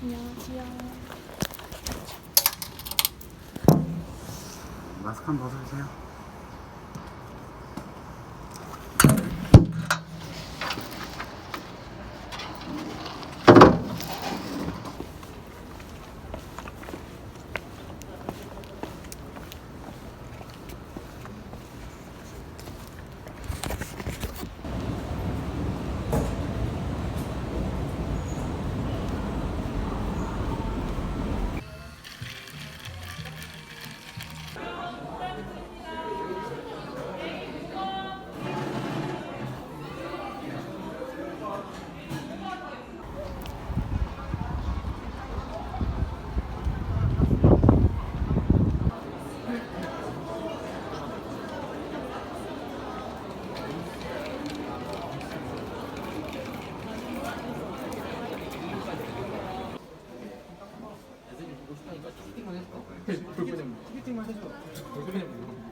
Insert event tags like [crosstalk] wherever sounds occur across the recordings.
안녕하세요. 마스크 한번 벗어주세요.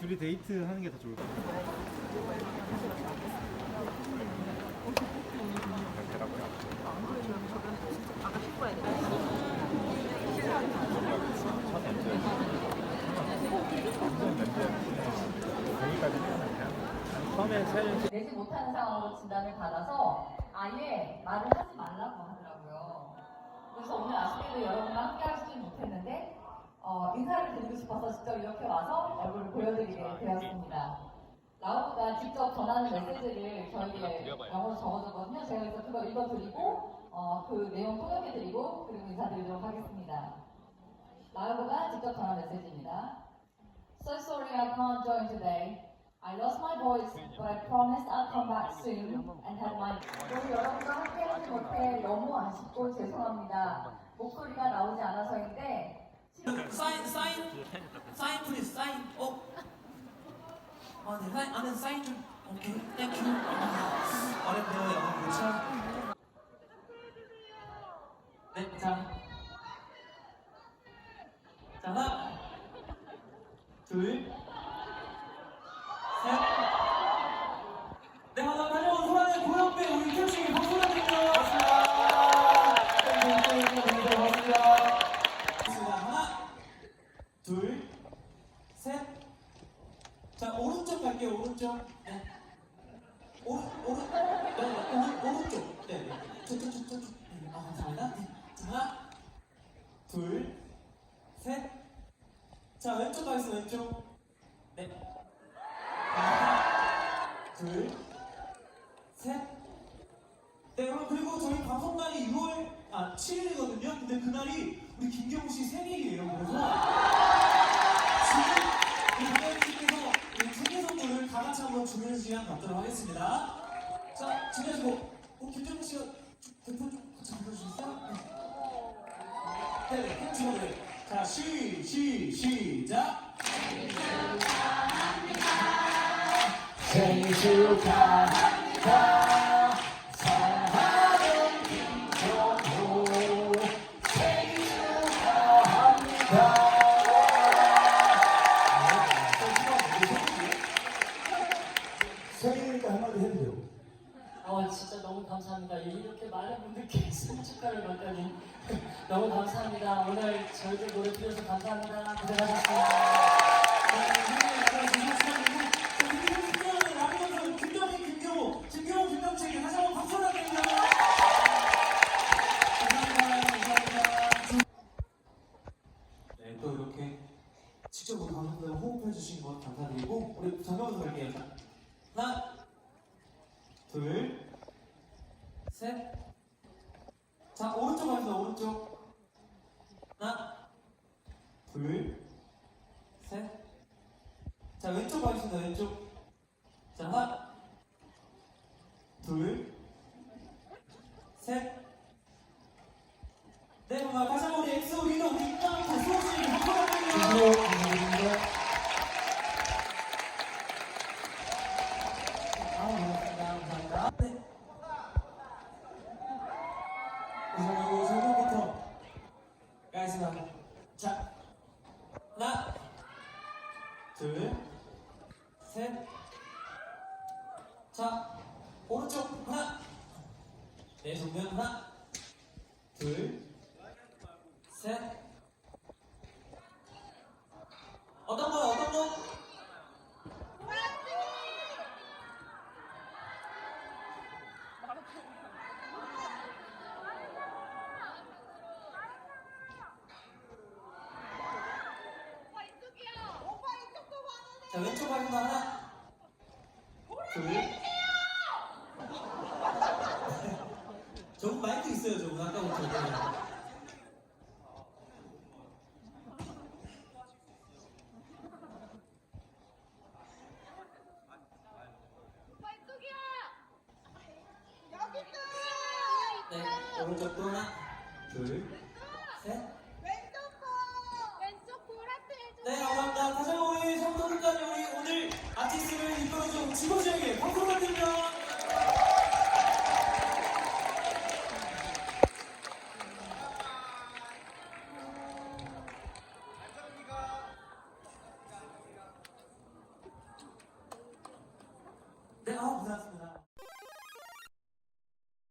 둘이 데이트 하는 게 더 좋을 것 같아. 처음에 사연 내지 못하는 상황으로 진단을 받아서 아예 말을 하지 말라고 하더라고요. 그래서 오늘 아쉽게도 여러분과 함께 할 수는 못했는데 어, 인사를 드리고 싶어서 직접 이렇게 와서 얼굴을 보여드리게 되었습니다. 라우드가 직접 전하는 메시지를 저희에게 영어로 적어줬거든요. 제가 그래서 그거 읽어드리고 어, 그 내용 통역해드리고 그리고 인사드리도록 하겠습니다. 라우드가 직접 전한 메시지입니다. So sorry I can't join today. I lost my voice, but I promised I'll come back soon and have my. 우리 여러분과 함께하지 못해 너무 아쉽고 죄송합니다. 목소리가 나오지 않아서인데 사인 사인? 사인 플리즈 사인. 어? 아네 사인 아는 사인 좀 오케이. 땡큐 어렵네요 영어 그렇죠? 네자. 자 하나 둘 하나, 둘, 셋. 자, 왼쪽 가겠습니다, 왼쪽. 네. 하나, 둘, 셋. 네, 여러분, 그리고 저희 방송날이 6월, 아, 7일이거든요. 근데 그날이 우리 김경우 씨 생일이에요. 그래서 지금 우리 감독님께서 우리 생일 선물을 다 같이 한번 주는 시간 갖도록 하겠습니다. 자, 준비하시고, 어, 김정우 씨가 네. 친구들. 자, 시, 시, 시작. 생일 축하합니다. 사랑하는 김정호 생일 축하합니다. 생일이니까 한마디 해주세요. 어 진짜 너무 감사합니다. 이렇게 많은 분들께 생일 축하를 받다니 [laughs] 너무 감사합니다. 오늘 저희들 노래 들려서 감사합니다. 고생하셨습니다. 자, 오른쪽 가겠습니다. 오른쪽. 하나, 둘, 셋. 자, 왼쪽 가겠습니다. 왼쪽. 자, 하나, 둘, 셋. 네, 정말 다시 한번 우리 엑소 리더 우리 우선 설명부터 가겠습니다. 자, 하나, 둘, 셋. 자, 오른쪽 하나. 네, 정면 하나, 둘, 셋. 어떤 거, 어떤 거? 자, 왼쪽 발도 하나, 둘. [laughs] 저분 마이크 있어요, 저분. 아까부터. 네, 오른쪽도 하나, 둘, 셋. 네, 감사합니다. 다